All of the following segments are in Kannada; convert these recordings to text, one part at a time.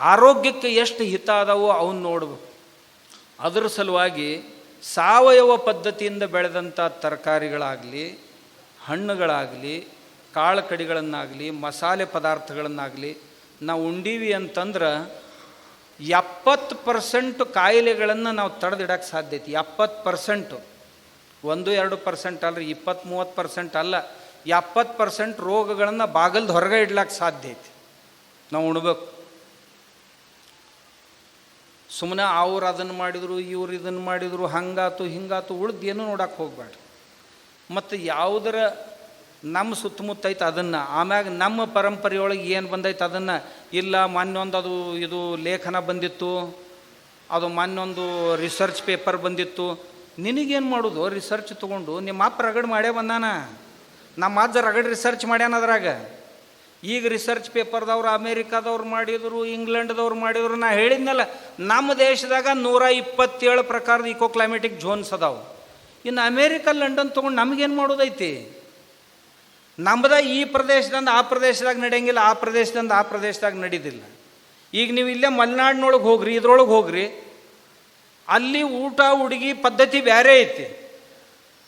ಆರೋಗ್ಯಕ್ಕೆ ಎಷ್ಟು ಹಿತ ಅದಾವೋ ಅವನ್ನ ನೋಡ್ಬೇಕು ಅದರ ಸಲುವಾಗಿ ಸಾವಯವ ಪದ್ಧತಿಯಿಂದ ಬೆಳೆದಂಥ ತರಕಾರಿಗಳಾಗಲಿ, ಹಣ್ಣುಗಳಾಗಲಿ ಕಾಳು ಕಡಿಗಳನ್ನಾಗಲಿ ಮಸಾಲೆ ಪದಾರ್ಥಗಳನ್ನಾಗಲಿ, ನಾವು ಉಂಡೀವಿ ಅಂತಂದ್ರೆ ಎಪ್ಪತ್ತು ಪರ್ಸೆಂಟು ಕಾಯಿಲೆಗಳನ್ನು ನಾವು ತಡೆದಿಡಕ್ಕೆ ಸಾಧ್ಯ ಐತಿ. ಎಪ್ಪತ್ತು ಪರ್ಸೆಂಟು. ಒಂದು, ಎರಡು ಪರ್ಸೆಂಟ್ ಅಲ್ಲರಿ ಇಪ್ಪತ್ತು ಮೂವತ್ತು ಪರ್ಸೆಂಟ್ ಅಲ್ಲ. ಎಪ್ಪತ್ತು ಪರ್ಸೆಂಟ್ ರೋಗಗಳನ್ನು ಬಾಗಲ್ದ ಹೊರಗೆ ಇಡ್ಲಕ್ಕೆ ಸಾಧ್ಯ ಐತಿ. ನಾವು ಉಣ್ಬೇಕು. ಸುಮ್ಮನೆ ಅವ್ರು ಅದನ್ನು ಮಾಡಿದರು, ಇವ್ರು ಇದನ್ನು ಮಾಡಿದರು, ಹಂಗಾತು ಹಿಂಗಾತು ಉಳ್ದೇನು ಏನೂ ನೋಡಕ್ಕೆ ಹೋಗ್ಬೇಡ್ರಿ ಮತ್ತು ಯಾವುದರ ನಮ್ಮ ಸುತ್ತಮುತ್ತ ಐತೆ ಅದನ್ನು, ಆಮ್ಯಾಗ ನಮ್ಮ ಪರಂಪರೆಯೊಳಗೆ ಏನು ಬಂದೈತೆ ಅದನ್ನು, ಇಲ್ಲ ಮೊನ್ನೊಂದು ಅದು ಇದು ಲೇಖನ ಬಂದಿತ್ತು, ಅದು ಮೊನ್ನೊಂದು ರಿಸರ್ಚ್ ಪೇಪರ್ ಬಂದಿತ್ತು, ನಿನಗೇನು ಮಾಡೋದು? ರಿಸರ್ಚ್ ತೊಗೊಂಡು ನಿಮ್ಮ ಅಪ್ಪ ರಗಡ್ ಮಾಡೇ ಬಂದಾನ? ನಮ್ಮ ಅಜ್ಜ ರಗಡ್ ರಿಸರ್ಚ್ ಮಾಡ್ಯಾನ ಅದ್ರಾಗ? ಈಗ ರಿಸರ್ಚ್ ಪೇಪರ್ದವ್ರು ಅಮೇರಿಕಾದವ್ರು ಮಾಡಿದರು, ಇಂಗ್ಲೆಂಡ್ದವ್ರು ಮಾಡಿದ್ರು, ನಾ ಹೇಳಿದ್ನಲ್ಲ, ನಮ್ಮ ದೇಶದಾಗ ನೂರ ಇಪ್ಪತ್ತೇಳು ಪ್ರಕಾರದ ಇಕೋ ಕ್ಲೈಮೆಟಿಕ್ ಝೋನ್ಸ್ ಅದಾವು. ಇನ್ನು ಅಮೇರಿಕ, ಲಂಡನ್ ತೊಗೊಂಡು ನಮಗೇನು ಮಾಡೋದೈತಿ? ನಮ್ಮದ ಈ ಪ್ರದೇಶದಿಂದ ಆ ಪ್ರದೇಶದಾಗ ನಡೆಯಂಗಿಲ್ಲ, ಆ ಪ್ರದೇಶದಿಂದ ಆ ಪ್ರದೇಶದಾಗ ನಡೀದಿಲ್ಲ. ಈಗ ನೀವು ಇಲ್ಲೇ ಮಲೆನಾಡಿನೊಳಗೆ ಹೋಗ್ರಿ, ಇದ್ರೊಳಗೆ ಹೋಗ್ರಿ, ಅಲ್ಲಿ ಊಟ ಉಡುಗಿ ಪದ್ಧತಿ ಬೇರೆ ಐತಿ.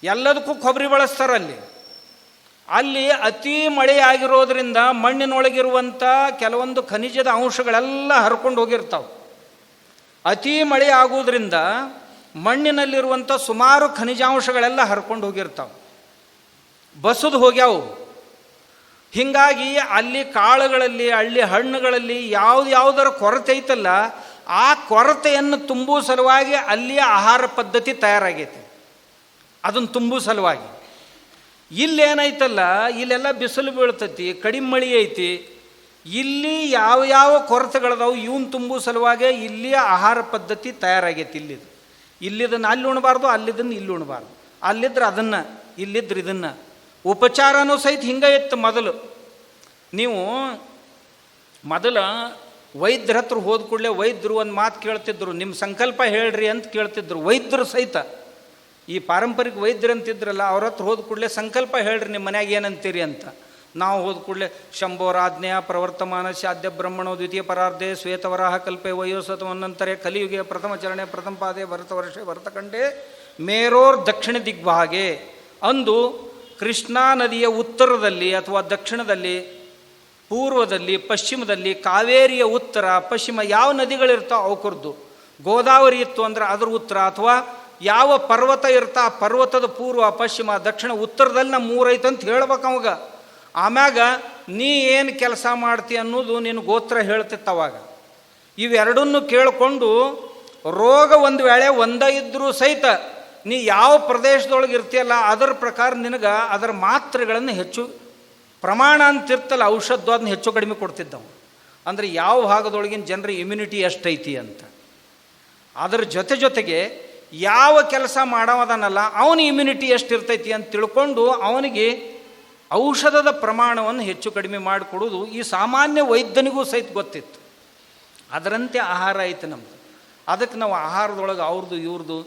ಎಲ್ಲದಕ್ಕೂ ಕೊಬ್ಬರಿ ಬಳಸ್ತಾರ ಅಲ್ಲಿ ಅತಿ ಮಳೆಯಾಗಿರೋದ್ರಿಂದ ಮಣ್ಣಿನೊಳಗಿರುವಂಥ ಕೆಲವೊಂದು ಖನಿಜದ ಅಂಶಗಳೆಲ್ಲ ಹರ್ಕೊಂಡು ಹೋಗಿರ್ತಾವೆ. ಅತಿ ಮಳೆ ಆಗೋದ್ರಿಂದ ಮಣ್ಣಿನಲ್ಲಿರುವಂಥ ಸುಮಾರು ಖನಿಜಾಂಶಗಳೆಲ್ಲ ಹರ್ಕೊಂಡು ಹೋಗಿರ್ತಾವೆ. ಬಸದು ಹೋಗ್ಯಾವು. ಹೀಗಾಗಿ ಅಲ್ಲಿ ಕಾಳುಗಳಲ್ಲಿ, ಹಳ್ಳಿ ಹಣ್ಣುಗಳಲ್ಲಿ ಯಾವ್ದು ಯಾವುದರ ಕೊರತೆ ಐತಲ್ಲ, ಆ ಕೊರತೆಯನ್ನು ತುಂಬುವ ಸಲುವಾಗಿ ಅಲ್ಲಿಯ ಆಹಾರ ಪದ್ಧತಿ ತಯಾರಾಗೈತೆ. ಅದನ್ನು ತುಂಬುವ ಸಲುವಾಗಿ. ಇಲ್ಲೇನೈತಲ್ಲ, ಇಲ್ಲೆಲ್ಲ ಬಿಸಿಲು ಬೀಳ್ತೈತಿ, ಕಡಿಮೆ ಮಳೆ ಐತಿ. ಇಲ್ಲಿ ಯಾವ ಯಾವ ಕೊರತೆಗಳದಾವು, ಇವನ್ ತುಂಬು ಸಲುವಾಗಿ ಇಲ್ಲಿ ಆಹಾರ ಪದ್ಧತಿ ತಯಾರಾಗೈತಿ ಇಲ್ಲಿದು. ಇಲ್ಲಿದನ್ನು ಅಲ್ಲಿ ಉಣಬಾರ್ದು ಅಲ್ಲಿದ್ದನ್ನು ಇಲ್ಲಿ ಉಣಬಾರ್ದು. ಅಲ್ಲಿದ್ರೆ ಅದನ್ನು, ಇಲ್ಲಿದ್ರೆ ಇದನ್ನು. ಉಪಚಾರನೂ ಸಹಿತ ಹಿಂಗೆ ಇತ್ತು ಮೊದಲು. ನೀವು ಮೊದಲು ವೈದ್ಯರ ಹತ್ರ ಹೋದ ಕೂಡಲೇ ವೈದ್ಯರು ಒಂದು ಮಾತು ಕೇಳ್ತಿದ್ರು ನಿಮ್ಮ ಸಂಕಲ್ಪ ಹೇಳ್ರಿ ಅಂತ ಕೇಳ್ತಿದ್ರು. ವೈದ್ಯರು ಸಹಿತ ಈ ಪಾರಂಪರಿಕ ವೈದ್ಯರಂತಿದ್ರಲ್ಲ ಅವ್ರ ಹತ್ರ ಹೋದ ಕೂಡಲೇ ಸಂಕಲ್ಪ ಹೇಳ್ರಿ ನಿಮ್ಮ ಮನ್ಯಾಗ ಏನಂತೀರಿ ಅಂತ. ನಾವು ಹೋದ ಕೂಡಲೇ, ಶಂಭೋರಾಜ್ಞೆಯ ಪ್ರವರ್ತಮಾನ ಶಾದ್ಯ ಬ್ರಹ್ಮಣೋ ದ್ವಿತೀಯ ಪರಾರ್ಧೆ ಶ್ವೇತವರಾಹ ಕಲ್ಪೆ ವಯೋಸತವನ್ನಂತರೆ ಕಲಿಯುಗೆ ಪ್ರಥಮ ಚರಣೆ ಪ್ರಥಮ ಪಾದೆ ಭರತ ವರ್ಷೆ ಭರತಖಂಡೆ ಮೇರೋರ್ ದಕ್ಷಿಣ ದಿಗ್ಭಾಗೆ. ಅಂದು ಕೃಷ್ಣಾ ನದಿಯ ಉತ್ತರದಲ್ಲಿ ಅಥವಾ ದಕ್ಷಿಣದಲ್ಲಿ, ಪೂರ್ವದಲ್ಲಿ, ಪಶ್ಚಿಮದಲ್ಲಿ, ಕಾವೇರಿಯ ಉತ್ತರ, ಪಶ್ಚಿಮ ಯಾವ ನದಿಗಳಿರ್ತಾವೆ ಅವಕರದ್ದು ಗೋದಾವರಿ ಇತ್ತು ಅಂದ್ರೆ ಅದ್ರ ಉತ್ತರ ಅಥವಾ ಯಾವ ಪರ್ವತ ಇರ್ತಾ ಪರ್ವತದ ಪೂರ್ವ, ಪಶ್ಚಿಮ, ದಕ್ಷಿಣ ಉತ್ತರದಲ್ಲಿ ನಮ್ಮ ಮೂರೈತೆ ಅಂತ ಹೇಳ್ಬೇಕು ಅವಾಗ. ಆಮ್ಯಾಗ ನೀ ಏನು ಕೆಲಸ ಮಾಡ್ತಿ ಅನ್ನೋದು ನಿನ್ನ ಗೋತ್ರ ಹೇಳ್ತಿತ್ತು ಅವಾಗ. ಇವೆರಡನ್ನು ಕೇಳಿಕೊಂಡು ರೋಗ ಒಂದು ವೇಳೆ ಒಂದ ಇದ್ದರೂ ಸಹಿತ ನೀ ಯಾವ ಪ್ರದೇಶದೊಳಗೆ ಇರ್ತೀಯಲ್ಲ ಅದರ ಪ್ರಕಾರ ನಿನಗೆ ಅದರ ಮಾತ್ರೆಗಳನ್ನು ಹೆಚ್ಚು, ಪ್ರಮಾಣ ಅಂತಿರ್ತಲ್ಲ ಔಷಧ ಅದನ್ನ ಹೆಚ್ಚು ಕಡಿಮೆ ಕೊಡ್ತಿದ್ದವು. ಅಂದರೆ ಯಾವ ಭಾಗದೊಳಗಿನ ಜನರ ಇಮ್ಯುನಿಟಿ ಎಷ್ಟೈತಿ ಅಂತ. ಅದರ ಜೊತೆ ಜೊತೆಗೆ ಯಾವ ಕೆಲಸ ಮಾಡವದನಲ್ಲ ಅವನ ಇಮ್ಯುನಿಟಿ ಎಷ್ಟಿರ್ತೈತಿ ಅಂತ ತಿಳ್ಕೊಂಡು ಅವನಿಗೆ ಔಷಧದ ಪ್ರಮಾಣವನ್ನು ಹೆಚ್ಚು ಕಡಿಮೆ ಮಾಡಿಕೊಡೋದು ಈ ಸಾಮಾನ್ಯ ವೈದ್ಯನಿಗೂ ಸಹಿತ ಗೊತ್ತಿತ್ತು. ಅದರಂತೆ ಆಹಾರ ಐತೆ ನಮ್ಮದು ಅದಕ್ಕೆ ನಾವು ಆಹಾರದೊಳಗೆ ಅವ್ರದ್ದು ಇವ್ರದ್ದು,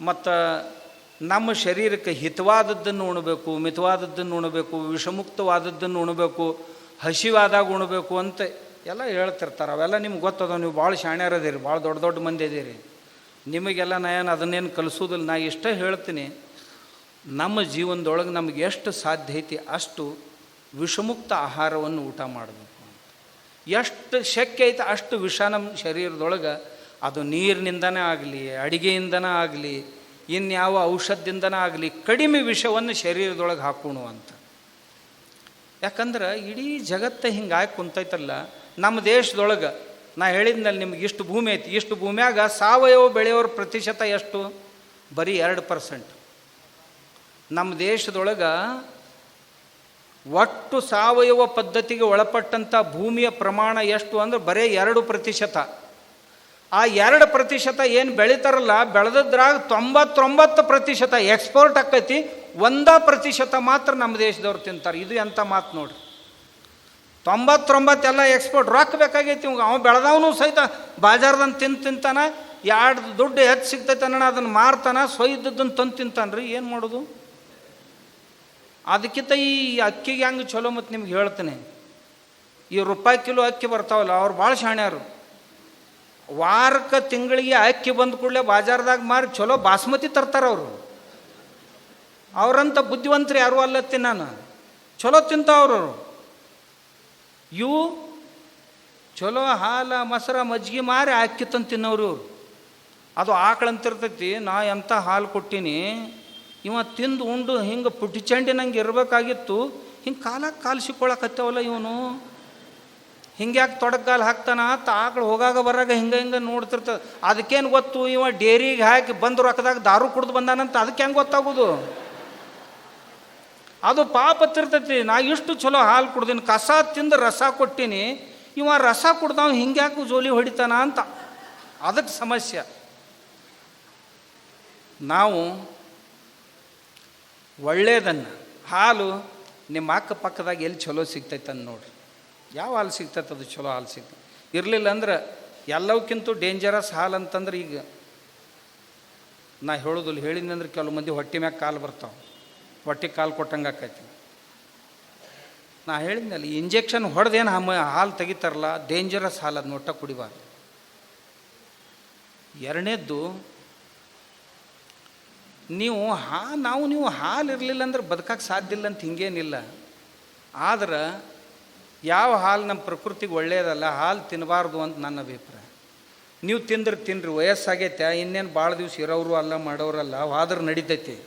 ಮತ್ತು ನಮ್ಮ ಶರೀರಕ್ಕೆ ಹಿತವಾದದ್ದನ್ನು ಉಣಬೇಕು, ಮಿತವಾದದ್ದನ್ನು ಉಣಬೇಕು, ವಿಷಮುಕ್ತವಾದದ್ದನ್ನು ಉಣಬೇಕು, ಹಸಿವಾದಾಗ ಉಣಬೇಕು ಅಂತ ಎಲ್ಲ ಹೇಳ್ತಿರ್ತಾರೆ. ಅವೆಲ್ಲ ನಿಮ್ಗೆ ಗೊತ್ತದ, ನೀವು ಭಾಳ ಶಾಣ್ಯರದಿರಿ ಭಾಳ ದೊಡ್ಡ ದೊಡ್ಡ ಮಂದಿ ಇದೀರಿ ನಿಮಗೆಲ್ಲ ನಾ ಏನು ಅದನ್ನೇನು ಕಲಿಸೋದಿಲ್ಲ, ನಾ ಇಷ್ಟೇ ಹೇಳ್ತೀನಿ, ನಮ್ಮ ಜೀವನದೊಳಗೆ ನಮಗೆ ಎಷ್ಟು ಸಾಧ್ಯ ಐತಿ ಅಷ್ಟು ವಿಷಮುಕ್ತ ಆಹಾರವನ್ನು ಊಟ ಮಾಡಬೇಕು. ಎಷ್ಟು ಶಕ್ಯ ಐತೆ ಅಷ್ಟು ವಿಷ ನಮ್ಮ ಶರೀರದೊಳಗೆ, ಅದು ನೀರಿನಿಂದನೇ ಆಗಲಿ, ಅಡಿಗೆಯಿಂದನೇ ಆಗಲಿ, ಇನ್ಯಾವ ಔಷಧದಿಂದನೇ ಆಗಲಿ, ಕಡಿಮೆ ವಿಷವನ್ನು ಶರೀರದೊಳಗೆ ಹಾಕೋಣ ಅಂತ. ಯಾಕಂದ್ರೆ ಇಡೀ ಜಗತ್ತು ಹಿಂಗಾಗಿ ಕುಂತೈತಲ್ಲ, ನಮ್ಮ ದೇಶದೊಳಗೆ ನಾ ಹೇಳಿದ್ನಲ್ಲಿ ನಿಮ್ಗೆ ಇಷ್ಟು ಭೂಮಿ ಐತಿ, ಇಷ್ಟು ಭೂಮಿಯಾಗ ಸಾವಯವ ಬೆಳೆಯೋರ ಪ್ರತಿಶತ ಎಷ್ಟು? ಬರೀ ಎರಡು ಪರ್ಸೆಂಟ್. ನಮ್ಮ ದೇಶದೊಳಗೆ ಒಟ್ಟು ಸಾವಯವ ಪದ್ಧತಿಗೆ ಒಳಪಟ್ಟಂಥ ಭೂಮಿಯ ಪ್ರಮಾಣ ಎಷ್ಟು ಅಂದ್ರೆ ಬರೀ ಎರಡು ಪ್ರತಿಶತ. ಆ ಎರಡು ಪ್ರತಿಶತ ಏನು ಬೆಳೀತಾರಲ್ಲ, ಬೆಳೆದದ್ರಾಗ ತೊಂಬತ್ತೊಂಬತ್ತು ಪ್ರತಿಶತ ಎಕ್ಸ್ಪೋರ್ಟ್ ಆಕೈತಿ, ಒಂದ ಪ್ರತಿಶತ ಮಾತ್ರ ನಮ್ಮ ದೇಶದವ್ರು ತಿಂತಾರೆ. ಇದು ಎಂಥ ಮಾತು ನೋಡ್ರಿ. ತೊಂಬತ್ತೊಂಬತ್ತೆಲ್ಲ ಎಕ್ಸ್ಪೋರ್ಟ್ ರೊಕ್ಕ ಬೇಕಾಗೈತಿ ಇವಾಗ. ಅವ ಬೆಳೆದವನು ಸಹಿತ ಬಾಜಾರ್ದನ್ನು ತಿಂದು ತಿಂತಾನೆ ಎರಡು ದುಡ್ಡು ಹೆಚ್ಚು ಸಿಗ್ತೈತೆ ಅನ್ನೋಣ ಅದನ್ನು ಮಾರ್ತಾನೆ ಸೊಯ್ದದ್ದನ್ನು ತಂದು ತಿಂತಾನೆ ರೀ ಏನು ಮಾಡೋದು? ಅದಕ್ಕಿಂತ ಈ ಅಕ್ಕಿಗೆ ಹೆಂಗೆ ಚಲೋ ಮತ್ತು ನಿಮ್ಗೆ ಹೇಳ್ತೀನಿ. ಈ ರೂಪಾಯಿ ಕಿಲೋ ಅಕ್ಕಿ ಬರ್ತಾವಲ್ಲ, ಅವ್ರು ಭಾಳ ಶಾಣ್ಯಾರು. ವಾರಕ್ಕೆ ತಿಂಗಳಿಗೆ ಅಕ್ಕಿ ಬಂದ ಕೂಡಲೇ ಬಾಜಾರ್ದಾಗ ಮಾರಿ ಚಲೋ ಬಾಸ್ಮತಿ ತರ್ತಾರೆ ಅವರು. ಅವರಂಥ ಬುದ್ಧಿವಂತರು ಯಾರೂ ಅಲ್ಲತ್ತಿ ನಾನು. ಚಲೋ ತಿಂತಾವ್ರು ಇವು ಚಲೋ ಹಾಲ ಮೊಸರ ಮಜ್ಜಿಗೆ ಮಾರಿ ತಂದು ತಿನ್ನೋರು. ಇವರು ಅದು ಆಕಳಂತಿರ್ತೈತಿ, ನಾ ಎಂಥ ಹಾಲು ಕೊಟ್ಟೀನಿ, ಇವ ತಿಂದು ಉಂಡು, ಹಿಂಗೆ ಪುಟಿ ಚಂಡಿ ನಂಗೆ ಇರಬೇಕಾಗಿತ್ತು, ಹಿಂಗೆ ಕಾಲ ಕಾಲು ಇವನು. ಹಿಂಗ್ಯಾಕೆ ತೊಡಕಾಲು ಹಾಕ್ತಾನ ಅಂತ ಆಕಳು ಹೋಗಾಗ ಬರಾಗ ಹಿಂಗೆ ಹಿಂಗೆ ನೋಡ್ತಿರ್ತದೆ ಅದಕ್ಕೇನು ಗೊತ್ತು ಇವ ಡೇರಿಗೆ ಹಾಕಿ ಬಂದು ರೊಕ್ಕದಾಗ ದಾರು ಕುಡ್ದು ಬಂದಾನಂತ, ಅದಕ್ಕೆ ಹೆಂಗೆ ಗೊತ್ತಾಗೋದು? ಅದು ಪಾಪ ತಿರ್ತೈತಿ. ನಾ ಇಷ್ಟು ಚಲೋ ಹಾಲು ಕುಡ್ದೀನಿ, ಕಸ ತಿಂದು ರಸ ಕೊಟ್ಟೀನಿ. ಇವ ರಸ ಕುಡ್ದವ ಹಿಂಗ್ಯಾಕು ಜೋಲಿ ಹೊಡಿತಾನ ಅಂತ. ಅದಕ್ಕೆ ಸಮಸ್ಯೆ. ನಾವು ಒಳ್ಳೆಯದನ್ನು ಹಾಲು ನಿಮ್ಮ ಅಕ್ಕಪಕ್ಕದಾಗ ಎಲ್ಲಿ ಚಲೋ ಸಿಗ್ತೈತೆ ಅಂತ ನೋಡ್ರಿ. ಯಾವ ಹಾಲು ಸಿಗ್ತೈತೆ ಅದು ಚಲೋ ಹಾಲು ಸಿಗ್ತೈತೆ. ಇರಲಿಲ್ಲ ಅಂದ್ರೆ ಎಲ್ಲವಕ್ಕಿಂತ ಡೇಂಜರಸ್ ಹಾಲು ಅಂತಂದ್ರೆ ಈಗ ನಾ ಹೇಳೋದಿಲ್ಲ ಹೇಳಿದ್ನಂದ್ರೆ ಕೆಲವು ಮಂದಿ ಹೊಟ್ಟೆ ಮ್ಯಾಗ ಕಾಲು ಬರ್ತಾವೆ. ಹೊಟ್ಟೆ ಕಾಲು ಕೊಟ್ಟಂಗೆ ಆಕೈತಿ. ನಾ ಹೇಳಿದ್ನಲ್ಲ ಇಂಜೆಕ್ಷನ್ ಹೊಡೆದೇನು ಹಮ್ಮ ಹಾಲು ತೆಗಿತಾರಲ್ಲ ಡೇಂಜರಸ್ ಹಾಲು ಅದನ್ನ ಒಟ್ಟ ಕುಡಿಬಾರ್ದು. ಎರಡನೇದ್ದು, ನೀವು ಹಾ ನಾವು ನೀವು ಹಾಲು ಇರಲಿಲ್ಲ ಅಂದ್ರೆ ಬದುಕಕ್ಕೆ ಸಾಧ್ಯ ಇಲ್ಲ ಅಂತ ಹಿಂಗೇನಿಲ್ಲ. ಆದ್ರೆ, ಯಾವ ಹಾಲು ನಮ್ಮ ಪ್ರಕೃತಿಗೆ ಒಳ್ಳೆಯದಲ್ಲ ಹಾಲು ತಿನ್ನಬಾರ್ದು ಅಂತ ನನ್ನ ಅಭಿಪ್ರಾಯ. ನೀವು ತಿಂದ್ರೆ ತಿನ್ರಿ, ವಯಸ್ಸಾಗೈತೆ, ಇನ್ನೇನು ಭಾಳ ದಿವ್ಸ ಇರೋರು ಅಲ್ಲ ಮಾಡೋರಲ್ಲ ಆದ್ರೆ ನಡಿತೈತಿ.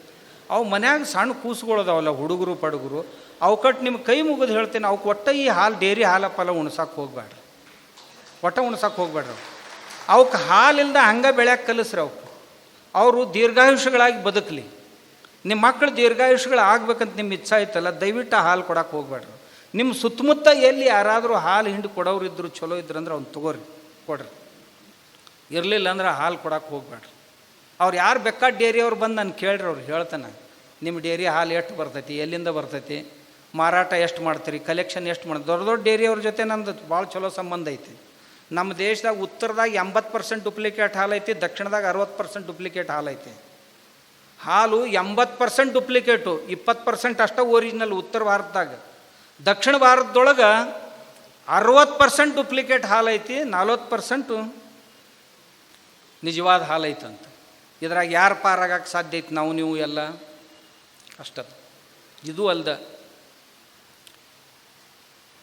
ಅವು ಮನ್ಯಾಗ ಸಣ್ಣ ಕೂಸುಗಳದಾವಲ್ಲ, ಹುಡುಗರು, ಪಡುಗರು. ಅವಕಟ್ಟು ನಿಮ್ಮ ಕೈ ಮುಗಿದು ಹೇಳ್ತೇನೆ ಅವಕ್ಕೆ ಒಟ್ಟ ಈ ಹಾಲು, ಡೇರಿ ಹಾಲಪ್ಪಲ್ಲ ಉಣ್ಸಕ್ಕೆ ಹೋಗ್ಬೇಡ್ರಿ ಒಟ್ಟ ಉಣ್ಸಕ್ಕೆ ಹೋಗ್ಬೇಡ್ರಿ ಅವಕ್ಕೆ ಹಾಲಿಲ್ದ ಹಂಗೆ ಬೆಳ್ಯಾಕೆ ಕಲಿಸ್ರಿ ಅವಕ್ಕೆ ಅವರು ದೀರ್ಘಾಯುಷಗಳಾಗಿ ಬದುಕಲಿ. ನಿಮ್ಮ ಮಕ್ಕಳು ದೀರ್ಘಾಯುಷಗಳಾಗಬೇಕಂತ ನಿಮ್ಮ ಇಚ್ಛಾ ಐತಲ್ಲ, ದಯವಿಟ್ಟು ಹಾಲು ಕೊಡಕ್ಕೆ ಹೋಗ್ಬೇಡ್ರಿ ನಿಮ್ಮ ಸುತ್ತಮುತ್ತ ಎಲ್ಲಿ ಯಾರಾದರೂ ಹಾಲು ಹಿಂಡು ಕೊಡೋರು ಇದ್ರು ಚಲೋ ಇದ್ರಂದ್ರೆ ಅವ್ನು ತಗೋರಿ, ಕೊಡ್ರಿ. ಇರಲಿಲ್ಲ ಅಂದ್ರೆ ಹಾಲು ಕೊಡಕ್ಕೆ ಹೋಗ್ಬೇಡ್ರಿ ಅವ್ರು ಯಾರು ಬೆಕ್ಕ ಡೇರಿಯವ್ರು ಬಂದು ನಾನು ಕೇಳ್ರಿ ಅವ್ರು ಹೇಳ್ತಾನೆ. ನಿಮ್ಮ ಡೇರಿ ಹಾಲು ಎಷ್ಟು ಬರ್ತೈತಿ, ಎಲ್ಲಿಂದ ಬರ್ತೈತಿ, ಮಾರಾಟ ಎಷ್ಟು ಮಾಡ್ತೀರಿ ಕಲೆಕ್ಷನ್ ಎಷ್ಟು ಮಾಡಿ, ದೊಡ್ಡ ದೊಡ್ಡ ಡೇರಿಯವ್ರ ಜೊತೆ ನಂದು ಭಾಳ ಚಲೋ ಸಂಬಂಧ ಐತಿ. ನಮ್ಮ ದೇಶದಾಗ ಉತ್ತರದಾಗ ಎಂಬತ್ತು ಪರ್ಸೆಂಟ್ ಡುಪ್ಲಿಕೇಟ್ ಹಾಲು ಐತಿ, ದಕ್ಷಿಣದಾಗ ಅರವತ್ತು ಪರ್ಸೆಂಟ್ ಡುಪ್ಲಿಕೇಟ್ ಹಾಲು ಐತಿ. ಹಾಲು ಎಂಬತ್ತು ಪರ್ಸೆಂಟ್ ಡುಪ್ಲಿಕೇಟು, ಇಪ್ಪತ್ತು ಪರ್ಸೆಂಟ್ ಅಷ್ಟೇ ಒರಿಜಿನಲ್ ಉತ್ತರ ಭಾರತದಾಗ. ದಕ್ಷಿಣ ಭಾರತದೊಳಗೆ ಅರವತ್ತು ಪರ್ಸೆಂಟ್ ಡುಪ್ಲಿಕೇಟ್ ಹಾಲು ಐತಿ, ನಲ್ವತ್ತು ಪರ್ಸೆಂಟು ನಿಜವಾದ ಹಾಲು ಐತಂತ. ಇದ್ರಾಗ ಯಾರು ಪಾರಾಗಕ್ಕೆ ಸಾಧ್ಯ ಐತೆ ನಾವು, ನೀವು ಎಲ್ಲ? ಅಷ್ಟದ. ಇದು ಅಲ್ದ.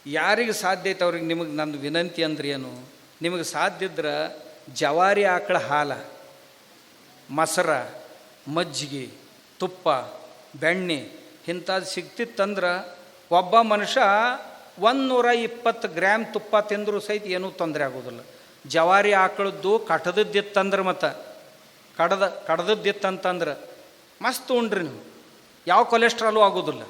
ಯಾರಿಗೆ ಸಾಧ್ಯ ಐತೆ ಅವ್ರಿಗೆ ನಿಮಗೆ ನಂದು ವಿನಂತಿ ಅಂದ್ರೆ ಏನು? ನಿಮಗೆ ಸಾಧ್ಯ ಇದ್ರೆ ಜವಾರಿ ಆಕಳ ಹಾಲ, ಮೊಸರ, ಮಜ್ಜಿಗೆ, ತುಪ್ಪ, ಬೆಣ್ಣೆ ಇಂಥದ್ದು ಸಿಗ್ತಿತ್ತಂದ್ರೆ ಒಬ್ಬ ಮನುಷ್ಯ ಒಂದು ನೂರ ಇಪ್ಪತ್ತು ಗ್ರಾಮ್ ತುಪ್ಪ ತಿಂದರೂ ಸಹಿತ ಏನೂ ತೊಂದರೆ ಆಗೋದಿಲ್ಲ. ಜವಾರಿ ಆಕಳದ್ದು ಕಟದದ್ದಿತ್ತಂದ್ರೆ ಮತ್ತು ಕಡದ ಕಡ್ದದ್ದಿತ್ತಂತಂದ್ರೆ ಮಸ್ತ್ ಉಂಡ್ರಿ ನೀವು. ಯಾವ ಕೊಲೆಸ್ಟ್ರಾಲು ಆಗೋದಿಲ್ಲ.